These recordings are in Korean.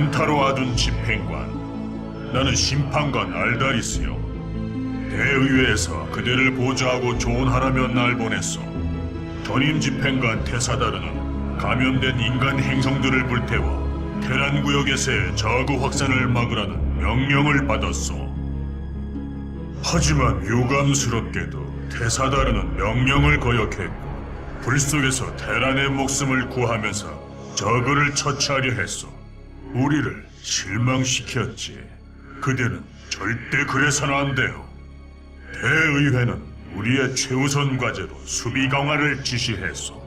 엔타로 아둔 집행관 나는 심판관 알다리스요. 대의회에서 그대를 보좌하고 조언하라며 날 보냈소. 전임 집행관 테사다르는 감염된 인간 행성들을 불태워 테란 구역에서의 저그 확산을 막으라는 명령을 받았소. 하지만 유감스럽게도 테사다르는 명령을 거역했고 불 속에서 테란의 목숨을 구하면서 저그를 처치하려 했소. 우리를 실망시켰지. 그대는 절대 그래서는 안 돼요. 대의회는 우리의 최우선 과제로 수비 강화를 지시했소.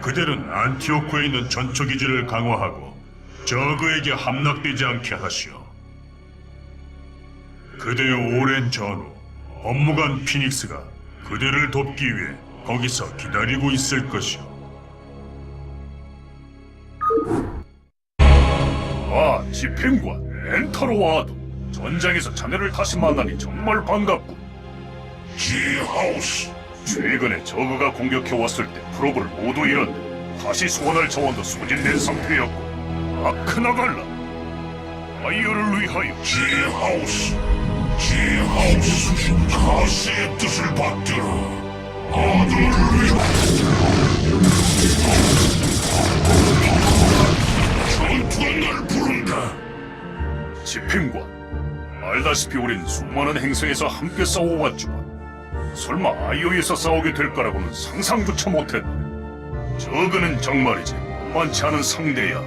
그대는 안티오크에 있는 전초 기지를 강화하고 저그에게 함락되지 않게 하시오. 그대의 오랜 전후 법무관 피닉스가 그대를 돕기 위해 거기서 기다리고 있을 것이오. 집행관 엔터로 와도 전장에서 자네를 다시 만나니 정말 반갑고. 지하우스. 최근에 저그가 공격해 왔을 때 프로브를 모두 잃었는데 다시 소환할 자원도 소진된 상태였고. 아크나갈라. 아이어를 위하여. 지하우스. 지하우스. 가시의 뜻을 받들어. 아들을 위하여 집행관 알다시피 우린 수많은 행성에서 함께 싸워왔지만 설마 아이오에서 싸우게 될 거라고는 상상조차 못했네. 저그는 정말이지 만만치 않은 상대야